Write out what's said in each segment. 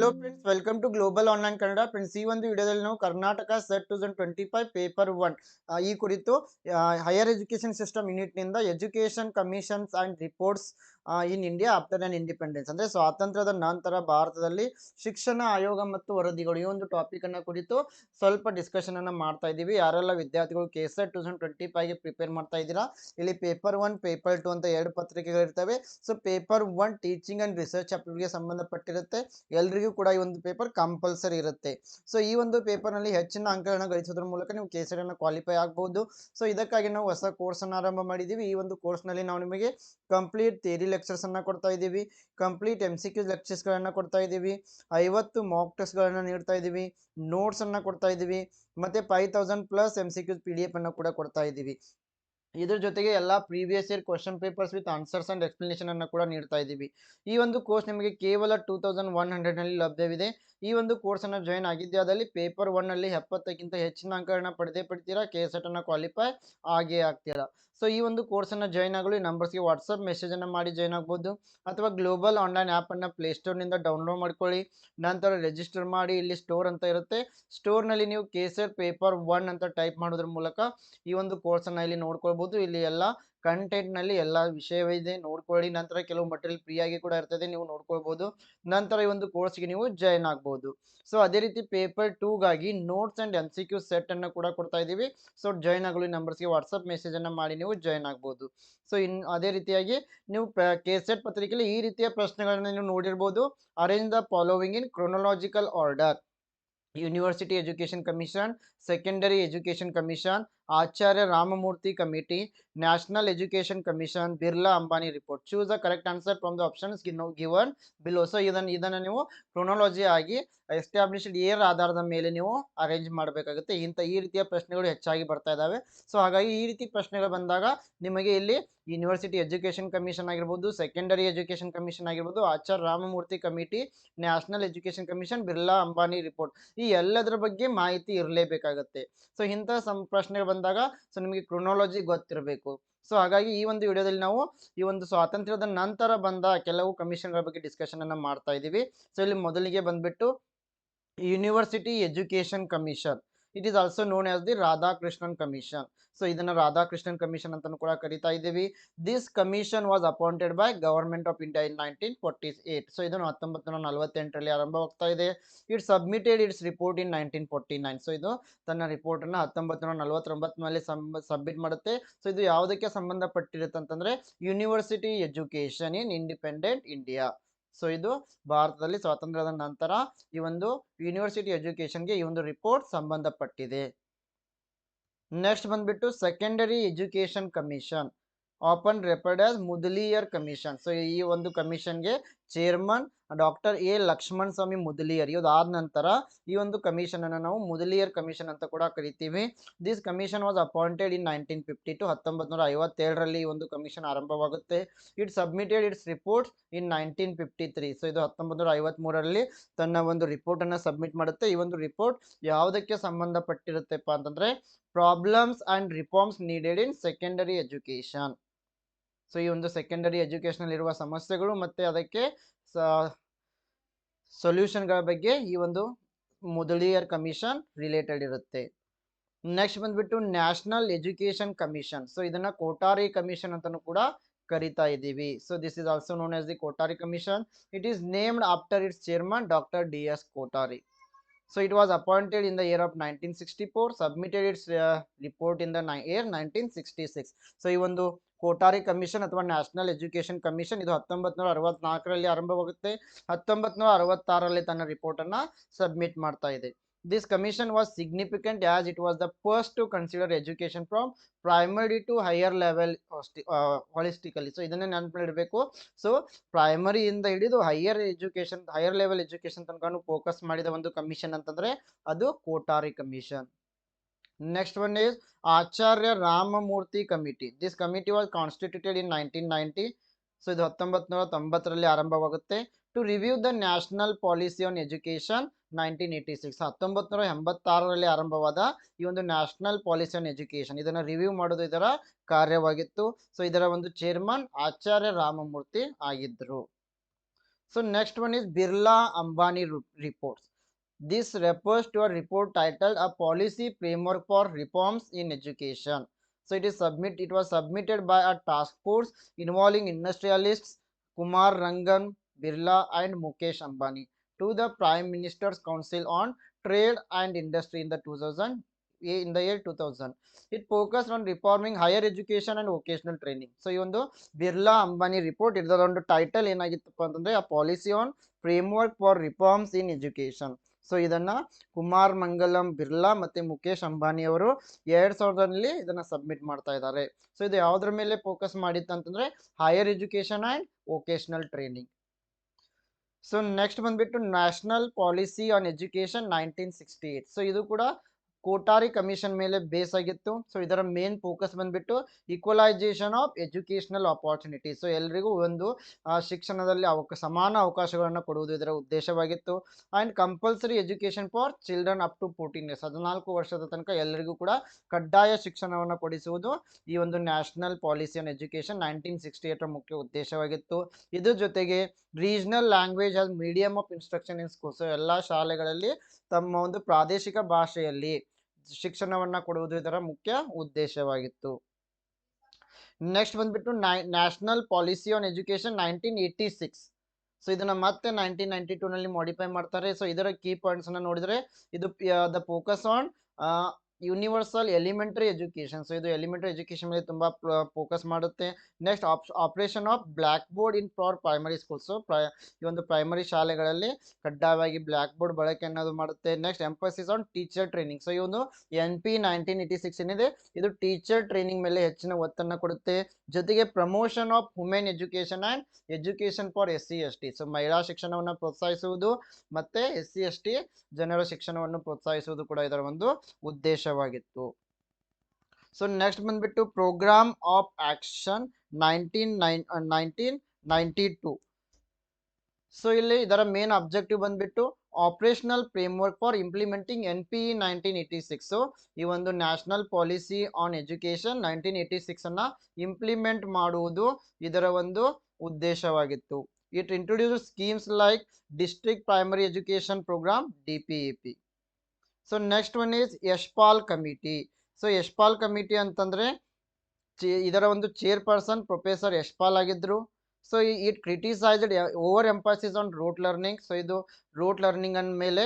Hello friends welcome to global online Kannada friends ಈ ಒಂದು ವಿಡಿಯೋದಲ್ಲಿ ನಾವು Karnataka SET two thousand twenty five paper one ಈ ಕುರಿತು higher education system ಯೂನಿಟ್ನಿಂದ education commissions and reports in India after on independence ಅಂದರೆ ಸ್ವಾತಂತ್ರ್ಯದ ನಂತರ ಭಾರತದಲ್ಲಿ ಶಿಕ್ಷಣ ಆಯೋಗ ಮತ್ತು ವರದಿಗಳು ಈ ಒಂದು ಟಾಪಿಕ್ ಅನ್ನ ಕುರಿತು ಸ್ವಲ್ಪ ಡಿಸ್ಕಶನ್ ಅನ್ನ ಮಾಡ್ತಾ ಇದ್ದೀವಿ. ಯಾರೆಲ್ಲ ವಿದ್ಯಾರ್ಥಿಗಳು K R two thousand twenty ಫೈವ್ಗೆ prepare ಮಾಡ್ತಾ ಇದ್ದೀರಾ? ಇಲ್ಲಿ ಪೇಪರ್ ಒನ್ ಪೇಪರ್ ಟು ಅಂತ ಎರಡು ಪತ್ರಿಕೆಗಳಿರ್ತವೆ so paper one teaching and ರಿಸರ್ಚ್ಗೆ ಸಂಬಂಧಪಟ್ಟಿರುತ್ತೆ. ಎಲ್ರಿಗೂ ಕೂಡ ಈ ಒಂದು ಪೇಪರ್ ಕಂಪಲ್ಸರಿ ಇರುತ್ತೆ. ಸೊ ಈ ಒಂದು ಪೇಪರ್ನಲ್ಲಿ ಹೆಚ್ಚಿನ ಅಂಕಗಳನ್ನ ಗಳಿಸೋದ್ರ ಮೂಲಕ ನೀವು ಕೆ ಅನ್ನು ಕ್ವಾಲಿಫೈ ಆಗ್ಬೋದು. ಸೊ ಇದಕ್ಕಾಗಿ ನಾವು ಹೊಸ ಕೋರ್ಸನ್ನು ಆರಂಭ ಮಾಡಿದ್ದೀವಿ. ಈ ಒಂದು ಕೋರ್ಸ್ನಲ್ಲಿ ನಾವು ನಿಮಗೆ ಕಂಪ್ಲೀಟ್ ಥಿಯರಿ ಲೆಕ್ಚರ್ಸ್ ಅನ್ನ ಕೊಡ್ತಾ ಇದ್ದೀವಿ. ಕಂಪ್ಲೀಟ್ ಎಂ ಸಿ ಕ್ಯೂ ಲೆಕ್ಚರ್ಸ್ಗಳನ್ನು ಕೊಡ್ತಾ ಇದ್ದೀವಿ. ಐವತ್ತು ಮಾಕ್ ಟೆಸ್ಟ್ಗಳನ್ನು ನೀಡ್ತಾ ಇದ್ದೀವಿ. ನೋಟ್ಸ್ ಅನ್ನ ಕೊಡ್ತಾ ಇದ್ದೀವಿ. ಮತ್ತೆ five thousand plus M C Qs P D F ಅನ್ನು ಕೂಡ ಕೊಡ್ತಾ ಇದ್ದೀವಿ. ಇದ್ರ ಜೊತೆಗೆ ಎಲ್ಲ previous year question papers with answers and explanation ಅನ್ನು ಕೂಡ ನೀಡ್ತಾ ಇದ್ದೀವಿ. ಈ ಒಂದು ಕೋರ್ಸ್ ನಿಮಗೆ ಕೇವಲ ಟೂ ತೌಸಂಡ್ ಒನ್ ಹಂಡ್ರೆಡ್ನಲ್ಲಿ ಲಭ್ಯವಿದೆ. ಈ ಒಂದು ಕೋರ್ಸನ್ನು ಜಾಯ್ನ್ ಆಗಿದ್ದೆ ಅದರಲ್ಲಿ ಪೇಪರ್ ಒನ್ನಲ್ಲಿ ಎಪ್ಪತ್ತಕ್ಕಿಂತ ಹೆಚ್ಚಿನ ಅಂಕಗಳನ್ನ ಪಡೆದೇ ಪಡ್ತೀರಾ? ಕೆ ಎಸ್ ಅನ್ನು ಕ್ವಾಲಿಫೈ ಆಗೇ ಆಗ್ತೀರಾ? ಸೊ ಈ ಒಂದು ಕೋರ್ಸನ್ನು ಜಾಯ್ನ್ ಆಗಲು ಈ ನಂಬರ್ಸ್ಗೆ ವಾಟ್ಸಪ್ ಮೆಸೇಜನ್ನು ಮಾಡಿ ಜಾಯ್ನ್ ಆಗ್ಬೋದು. ಅಥವಾ ಗ್ಲೋಬಲ್ ಆನ್ಲೈನ್ ಆ್ಯಪನ್ನು ಪ್ಲೇಸ್ಟೋರ್ನಿಂದ ಡೌನ್ಲೋಡ್ ಮಾಡ್ಕೊಳ್ಳಿ. ನಂತರ ರಿಜಿಸ್ಟರ್ ಮಾಡಿ, ಇಲ್ಲಿ ಸ್ಟೋರ್ ಅಂತ ಇರುತ್ತೆ. ಸ್ಟೋರ್ನಲ್ಲಿ ನೀವು ಕೇಸರ್ ಪೇಪರ್ ಒನ್ ಅಂತ ಟೈಪ್ ಮಾಡೋದ್ರ ಮೂಲಕ ಈ ಒಂದು ಕೋರ್ಸನ್ನು ಇಲ್ಲಿ ನೋಡ್ಕೊಳ್ಬೋದು. ಇಲ್ಲಿ ಎಲ್ಲ ಕಂಟೆಂಟ್ನಲ್ಲಿ ಎಲ್ಲ ವಿಷಯವಿದೆ ನೋಡ್ಕೊಳ್ಳಿ. ನಂತರ ಕೆಲವು ಮಟೀರಿಯಲ್ ಫ್ರೀ ಆಗಿ ಕೂಡ ಇರ್ತದೆ. ನೀವು ನೋಡ್ಕೊಳ್ಬೋದು. ನಂತರ ಈ ಒಂದು ಕೋರ್ಸ್ಗೆ ನೀವು ಜಾಯ್ನ್ ಆಗ್ಬೋದು. ಸೊ ಅದೇ ರೀತಿ paper ಟೂಗಾಗಿ notes and M C Q set ಅನ್ನು ಕೂಡ ಕೊಡ್ತಾ ಇದೀವಿ ಸೊ ಜಾಯ್ನ್ ಆಗಲು ಈ ನಂಬರ್ಸ್ಗೆ ಮೆಸೇಜ್ ಅನ್ನು ಮಾಡಿ ನೀವು ಜಾಯ್ನ್ ಆಗ್ಬೋದು. ಸೊ ಇನ್ ಅದೇ ರೀತಿಯಾಗಿ ನೀವು ಕೆ ಸೆಟ್ ಪತ್ರಿಕೆಯಲ್ಲಿ ಈ ರೀತಿಯ ಪ್ರಶ್ನೆಗಳನ್ನ ನೀವು ನೋಡಿರ್ಬೋದು. Arrange the following in chronological order university education commission secondary education commission Acharya Ramamurthy committee, national education commission, Birla Ambani report. Choose the correct answer from the options given below so ಇದನ್ನು ಇದನ್ನು ನೀವು chronology ಆಗಿ established year ಆಧಾರದ ಮೇಲೆ ನೀವು arrange ಮಾಡಬೇಕಾಗುತ್ತೆ. ಇಂಥ ಈ ರೀತಿಯ ಪ್ರಶ್ನೆಗಳು ಹೆಚ್ಚಾಗಿ ಬರ್ತಾ ಇದ್ದಾವೆ. ಸೊ ಹಾಗಾಗಿ ಈ ರೀತಿ ಪ್ರಶ್ನೆಗಳು ಬಂದಾಗ ನಿಮಗೆ ಇಲ್ಲಿ ಯೂನಿವರ್ಸಿಟಿ ಎಜುಕೇಶನ್ ಕಮಿಷನ್ ಆಗಿರ್ಬೋದು ಸೆಕೆಂಡರಿ ಎಜುಕೇಷನ್ ಕಮಿಷನ್ ಆಗಿರ್ಬೋದು, Acharya Ramamurthy committee, national education commission Birla Ambani report. ಈ ಎಲ್ಲದರ ಬಗ್ಗೆ ಮಾಹಿತಿ ಇರಲೇಬೇಕಾಗುತ್ತೆ. ಸೊ ಇಂಥ ಸಂ ಪ್ರಶ್ನೆಗಳು ಬಂದಾಗ ಸೊ ನಿಮಗೆ ಕ್ರೊನಾಲಜಿ ಗೊತ್ತಿರಬೇಕು. ಸೊ ಹಾಗಾಗಿ ಈ ಒಂದು ವಿಡಿಯೋದಲ್ಲಿ ನಾವು ಈ ಒಂದು ಸ್ವಾತಂತ್ರ್ಯದ ನಂತರ ಬಂದ ಕೆಲವು ಕಮಿಷನ್ಗಳ ಬಗ್ಗೆ ಡಿಸ್ಕಷನ್ ಅನ್ನ ಮಾಡ್ತಾ ಇದ್ದೀವಿ ಸೊ ಇಲ್ಲಿ ಮೊದಲಿಗೆ ಬಂದ್ಬಿಟ್ಟು university education commission it is also known as the Radhakrishnan commission so ಇದನ್ನ ರಾಧಾಕೃಷ್ಣನ್ ಕಮಿಷನ್ ಅಂತಾನು ಕೂಡ ಕರಿತಾ ಇದ್ದೀವಿ. This commission was appointed by government of India in nineteen forty eight so ಇದನ್ನು ಹತ್ತೊಂಬತ್ತು ನೂರ ನಲವತ್ತೆಂಟರಲ್ಲಿ ಆರಂಭವಾಗ್ತಾ ಇದೆ. It submitted its report in nineteen forty nine so ಇದು ತನ್ನ ರಿಪೋರ್ಟ್ ಅನ್ನ ಹತ್ತೊಂಬತ್ತು ನೂರ ನಲವತ್ತೊಂಬತ್ತಿನಲ್ಲಿ ಸಬ್ಮಿಟ್ ಮಾಡುತ್ತೆ. ಸೊ ಇದು ಯಾವುದಕ್ಕೆ ಸಂಬಂಧಪಟ್ಟಿರುತ್ತೆ ಅಂತಂದ್ರೆ university education in independent India so ಇದು ಭಾರತದಲ್ಲಿ ಸ್ವಾತಂತ್ರ್ಯದ ನಂತರ ಈ ಒಂದು ಯೂನಿವರ್ಸಿಟಿ ಎಜುಕೇಶನ್ಗೆ ಈ ಒಂದು ರಿಪೋರ್ಟ್ ಸಂಬಂಧಪಟ್ಟಿದೆ. ನೆಕ್ಸ್ಟ್ ಬಂದ್ಬಿಟ್ಟು secondary education commission often referred as Mudaliar commission so ಈ ಒಂದು ಕಮಿಷನ್ಗೆ chairman doctor A. Lakshman Swami Mudaliar ಇದಾದ ನಂತರ ಈ ಒಂದು ಕಮಿಷನ್ ಅನ್ನು ನಾವು ಮುದಲಿಯರ್ ಕಮಿಷನ್ ಅಂತ ಕೂಡ ಕರಿತೀವಿ. This commission was appointed in nineteen fifty two ಹತ್ತೊಂಬತ್ತು ನೂರ ಈ ಒಂದು commission ಆರಂಭವಾಗುತ್ತೆ. It submitted its report in nineteen fifty three so ಇದು ಹತ್ತೊಂಬತ್ತು ನೂರ ತನ್ನ ಒಂದು ರಿಪೋರ್ಟ್ ಅನ್ನು ಸಬ್ಮಿಟ್ ಮಾಡುತ್ತೆ. ಈ ಒಂದು ರಿಪೋರ್ಟ್ ಯಾವುದಕ್ಕೆ ಸಂಬಂಧಪಟ್ಟಿರುತ್ತೆಪ್ಪ ಅಂತಂದ್ರೆ problems and reforms needed in secondary education so, ಈ ಒಂದು ಸೆಕೆಂಡರಿ ಎಜುಕೇಶನ್ ಇರುವ ಸಮಸ್ಯೆಗಳು ಮತ್ತೆ ಅದಕ್ಕೆ ಸೊಲ್ಯೂಷನ್ಗಳ ಬಗ್ಗೆ ಈ ಒಂದು ಮೊದಲಿಯರ್ ಕಮಿಷನ್ ರಿಲೇಟೆಡ್ ಇರುತ್ತೆ. ನೆಕ್ಸ್ಟ್ ಬಂದ್ಬಿಟ್ಟು ನ್ಯಾಷನಲ್ ಎಜುಕೇಶನ್ ಕಮಿಷನ್ ಸೊ ಇದನ್ನ ಕೋಟಾರಿ ಕಮಿಷನ್ ಅಂತಾನೂ ಕೂಡ ಕರಿತಾ ಇದ್ದೀವಿ. So this is also known as the Kothari commission it is named after its chairman doctor D S Kothari so it was appointed in the year submitted its report in the ನೈ year nineteen sixty six so ಈ ಒಂದು Kothari commission ಅಥವಾ national education commission ಇದು ಹತ್ತೊಂಬತ್ ನೂರ ಅರವತ್ನಾಲ್ಕರಲ್ಲಿ ಆರಂಭವಾಗುತ್ತೆ. ಹತ್ತೊಂಬತ್ ನೂರ ಅರವತ್ತಾರರಲ್ಲಿ ತನ್ನ ರಿಪೋರ್ಟ್ ಅನ್ನ ಸಬ್ಮಿಟ್ ಮಾಡ್ತಾ ಇದೆ. This commission was significant as it was the first to consider education from primary to higher level holistically so ಇದನ್ನೇ ನೆನಪಿಡಬೇಕು. ಸೊ ಪ್ರೈಮರಿಯಿಂದ ಹಿಡಿದು higher education higher level education ತನಕ ಫೋಕಸ್ ಮಾಡಿದ ಒಂದು ಕಮಿಷನ್ ಅಂತಂದ್ರೆ ಅದು Kothari commission next one is Acharya Ramamurthy committee this committee was constituted in nineteen ninety so ಇದು ಹತ್ತೊಂಬತ್ತು ನೂರ ತೊಂಬತ್ತರಲ್ಲಿ ಆರಂಭವಾಗುತ್ತೆ. To review the national policy on education nineteen eighty six ಹತ್ತೊಂಬತ್ತು ನೂರ ಎಂಬತ್ತಾರರಲ್ಲಿ ಆರಂಭವಾದ ಈ ಒಂದು ನ್ಯಾಷನಲ್ ಪಾಲಿಸಿ ಆನ್ ಎಜುಕೇಶನ್ ಇದನ್ನು ರಿವ್ಯೂ ಮಾಡೋದು ಇದರ ಕಾರ್ಯವಾಗಿತ್ತು. ಸೊ ಇದರ ಒಂದು ಚೇರ್ಮನ್ ಆಚಾರ್ಯ ರಾಮಮೂರ್ತಿ ಆಗಿದ್ದರು so next one is Birla Ambani reports this refers to to report report a policy framework for reforms in in so it is submit it was submitted by a task force involving involving Kumar Rangan Birla and Mukesh Ambani to the Prime Minister's Council on Trade and Industry in the 2000 in the year 2000. It focused on reforming higher education and vocational training. So, ಈ ಒಂದು Birla Ambani report ಇದರ ಒಂದು title ಏನಾಗಿತ್ತಪ್ಪ ಅಂತಂದ್ರೆ, a policy on framework for reforms in education so ಇದನ್ನ ಕುಮಾರ್ ಮಂಗಲಂ ಬಿರ್ಲಾ ಮತ್ತೆ ಮುಖೇಶ್ ಅಂಬಾನಿ ಅವರು ಎರಡ್ ಸಾವಿರದಲ್ಲಿ ಇದನ್ನ ಸಬ್ಮಿಟ್ ಮಾಡ್ತಾ ಇದ್ದಾರೆ ಸೊ ಇದು ಯಾವ್ದ್ರ ಮೇಲೆ ಫೋಕಸ್ ಮಾಡಿತ್ತು ಅಂತಂದ್ರೆ higher education and vocational training so next ಬಂದ್ಬಿಟ್ಟು national policy on education nineteen sixty eight so ಇದು ಕೂಡ ಕೋಟಾರಿ ಕಮಿಷನ್ ಮೇಲೆ ಬೇಸ್ ಆಗಿತ್ತು. ಸೊ ಇದರ ಮೇನ್ ಫೋಕಸ್ ಬಂದ್ಬಿಟ್ಟು equalisation of educational opportunity so ಎಲ್ರಿಗೂ ಒಂದು ಶಿಕ್ಷಣದಲ್ಲಿ ಅವಕ, ಸಮಾನ ಅವಕಾಶಗಳನ್ನು ಕೊಡುವುದು ಇದರ ಉದ್ದೇಶವಾಗಿತ್ತು. And compulsory education for children up to fourteen years ಹದಿನಾಲ್ಕು ವರ್ಷದ ತನಕ ಎಲ್ಲರಿಗೂ ಕೂಡ ಕಡ್ಡಾಯ ಶಿಕ್ಷಣವನ್ನು ಕೊಡಿಸುವುದು ಈ ಒಂದು national policy on education nineteen sixty ಏಟರ ಮುಖ್ಯ ಉದ್ದೇಶವಾಗಿತ್ತು. ಇದ್ರ ಜೊತೆಗೆ regional language as medium of instruction in school so ಎಲ್ಲ ಶಾಲೆಗಳಲ್ಲಿ ತಮ್ಮ ಒಂದು ಪ್ರಾದೇಶಿಕ ಭಾಷೆಯಲ್ಲಿ ಶಿಕ್ಷಣವನ್ನ ಕೊಡುವುದು ಇದರ ಮುಖ್ಯ ಉದ್ದೇಶವಾಗಿತ್ತು. ನೆಕ್ಸ್ಟ್ ಬಂದ್ಬಿಟ್ಟು national policy on education nineteen eighty six so ಇದನ್ನ ಮತ್ತೆ ನೈನ್ಟೀನ್ ನೈನ್ಟಿ ಟೂ ನಲ್ಲಿ ಮಾಡಿಫೈ ಮಾಡ್ತಾರೆ. ಸೊ ಇದರ ಕೀ ಪಾಯಿಂಟ್ಸ್ ನೋಡಿದ್ರೆ, ಇದು the focus on universal elementary education so ಇದು ಎಲಿಮೆಂಟರಿ ಎಜುಕೇಶನ್ ಮೇಲೆ ತುಂಬ ಫೋಕಸ್ ಮಾಡುತ್ತೆ. Next operation of blackboard in for primary school so ಈ ಒಂದು ಪ್ರೈಮರಿ ಶಾಲೆಗಳಲ್ಲಿ ಕಡ್ಡಾಯವಾಗಿ ಬ್ಲ್ಯಾಕ್ ಬೋರ್ಡ್ ಬಳಕೆ ಅನ್ನೋದು ಮಾಡುತ್ತೆ. Next emphasis on teacher training so ಈ ಒಂದು ಎನ್ ಪಿ ನೈನ್ಟೀನ್ ಸಿಕ್ಸ್ ಏನಿದೆ, ಇದು ಟೀಚರ್ ಟ್ರೈನಿಂಗ್ ಮೇಲೆ ಹೆಚ್ಚಿನ ಒತ್ತನ್ನು ಕೊಡುತ್ತೆ. ಜೊತೆಗೆ promotion of women education and education for S C S T so ಮಹಿಳಾ ಶಿಕ್ಷಣವನ್ನು ಪ್ರೋತ್ಸಾಹಿಸುವುದು ಮತ್ತೆ ಎಸ್ ಸಿ ಎಸ್ ಟಿ ಜನರ ಶಿಕ್ಷಣವನ್ನು ಪ್ರೋತ್ಸಾಹಿಸುವುದು ಕೂಡ ಇದರ ಒಂದು ಉದ್ದೇಶವಾಗಿತ್ತು ಸೊ ನೆಕ್ಸ್ಟ್ ಬಂದ್ಬಿಟ್ಟು programme of action nineteen nine nineteen so ಇಲ್ಲಿ ಇದರ ಮೇನ್ ಅಬ್ಜೆಕ್ಟಿವ್ ಬಂದ್ಬಿಟ್ಟು operational framework for implementing N P six ಈ ಒಂದು national policy on education nineteen eighty six ಅನ್ನ ಇಂಪ್ಲಿಮೆಂಟ್ ಮಾಡುವುದು ಇದರ ಒಂದು ಉದ್ದೇಶವಾಗಿತ್ತು. It introduce schemes like district primary education programme D E so next one is Yashpal committee so Yashpal committee ಅಂತಂದರೆ ಚೇ- ಇದರ ಒಂದು ಚೇರ್ಪರ್ಸನ್ ಪ್ರೊಫೆಸರ್ ಯಶ್ಪಾಲ್ ಆಗಿದ್ದರು so it criticised over emphasis on rote learning so ಇದು ರೂಟ್ ಲರ್ನಿಂಗ್ ಅನ್ ಮೇಲೆ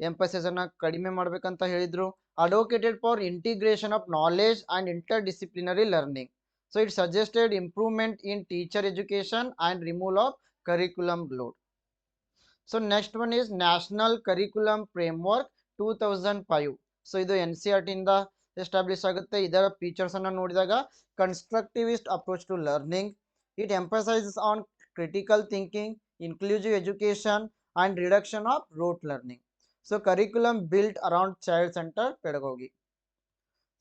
emphasis ಅನ್ನ ಕಡಿಮೆ ಮಾಡಬೇಕಂತ ಹೇಳಿದರು. Advocated for integration of knowledge and interdisciplinary learning so it suggested improvement in teacher education and remove of curriculum load so next one is national curriculum framework two thousand five so ಇದು N C R ಟಿಯಿಂದ establish ಆಗುತ್ತೆ. ಇದರ ಫೀಚರ್ಸನ್ನು ನೋಡಿದಾಗ constructivist approach to learning it emphasises on critical thinking inclusive education and reduction of rote learning so curriculum build around child centre pedagogy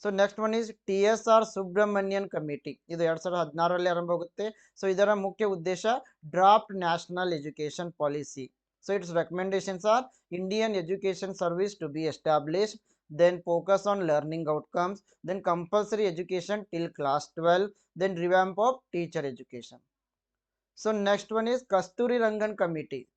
so next one is T S R Subrahmanyan committee ಇದು ಎರಡ್ ಸಾವಿರದ ಹದಿನಾರರಲ್ಲಿ ಆರಂಭವಾಗುತ್ತೆ. So ಇದರ ಮುಖ್ಯ ಉದ್ದೇಶ draft national education policy So its recommendations are Indian education service to be established, then focus on learning outcomes, then compulsory education till class 12, then revamp of teacher education. So next one is Kasturi Rangan Committee.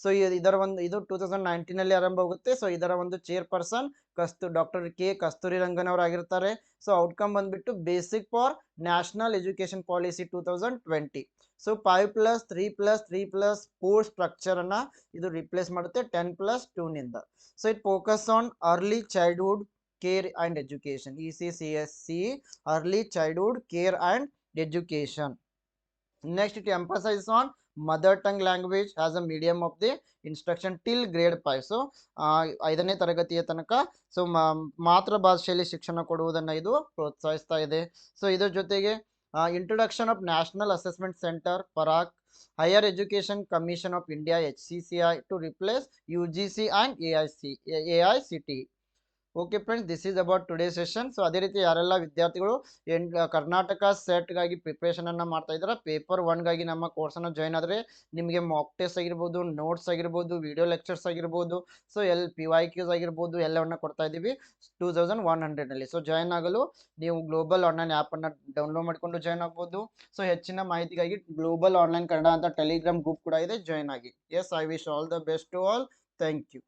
So ಇದರ ಒಂದು ಇದು two thousand ನೈನ್ಟೀನಲ್ಲಿ ಆರಂಭ ಆಗುತ್ತೆ so ಇದರ ಒಂದು chairperson ಕಸ್ತು doctor K Kasturi Rangan ಅವರು ಆಗಿರ್ತಾರೆ ಸೊ ಔಟ್ಕಮ್ ಬಂದ್ಬಿಟ್ಟು basic for national education policy two thousand twenty so five plus three plus three plus four structure ಅನ್ನ ಇದು ರಿಪ್ಲೇಸ್ ಮಾಡುತ್ತೆ ten plus ಟೂನಿಂದ so it focus on early childhood care and education E C C S C early childhood care and education next it emphasise on mother tongue language as a medium of the instruction till grade five so ಐದನೇ ತರಗತಿಯ ತನಕ so ಮಾತೃ ಭಾಷೆಯಲ್ಲಿ ಶಿಕ್ಷಣ ಕೊಡುವುದನ್ನು ಇದು ಪ್ರೋತ್ಸಾಹಿಸ್ತಾ ಇದೆ. So ಇದ್ರ ಜೊತೆಗೆ introduction of national assessment centre Parakh higher education commission of India H C C I to replace U G C and A I C A I C T okay friends this is about today session so ಅದೇ ರೀತಿ ಯಾರೆಲ್ಲ ವಿದ್ಯಾರ್ಥಿಗಳು N Karnataka ಸೆಟ್ಗಾಗಿ ಪ್ರಿಪ್ರೇಷನನ್ನು ಮಾಡ್ತಾ ಇದ್ದಾರೆ paper ಒನ್ಗಾಗಿ ನಮ್ಮ ಕೋರ್ಸನ್ನು join ಆದರೆ ನಿಮಗೆ mock test ಆಗಿರ್ಬೋದು ನೋಟ್ಸ್ ಆಗಿರ್ಬೋದು ವಿಡಿಯೋ ಲೆಕ್ಚರ್ಸ್ ಆಗಿರ್ಬೋದು so L P Y Qs ಆಗಿರ್ಬೋದು, ಎಲ್ಲವನ್ನು ಕೊಡ್ತಾ ಇದ್ದೀವಿ ಟೂ ತೌಸಂಡ್ ಒನ್ ಹಂಡ್ರೆಡ್ನಲ್ಲಿ ಸೊ ಜಾಯ್ನ್ ಆಗಲು ನೀವು ಗ್ಲೋಬಲ್ ಆನ್ಲೈನ್ ಆ್ಯಪನ್ನು ಡೌನ್ಲೋಡ್ ಮಾಡಿಕೊಂಡು ಜಾಯ್ನ್ ಆಗ್ಬೋದು. ಸೊ ಹೆಚ್ಚಿನ ಮಾಹಿತಿಗಾಗಿ ಗ್ಲೋಬಲ್ ಆನ್ಲೈನ್ ಕನ್ನಡ ಅಂತ ಟೆಲಿಗ್ರಾಮ್ ಗ್ರೂಪ್ ಕೂಡ ಇದೆ ಜಾಯ್ನ್ ಆಗಿ. Yes I wish all the best to all thank you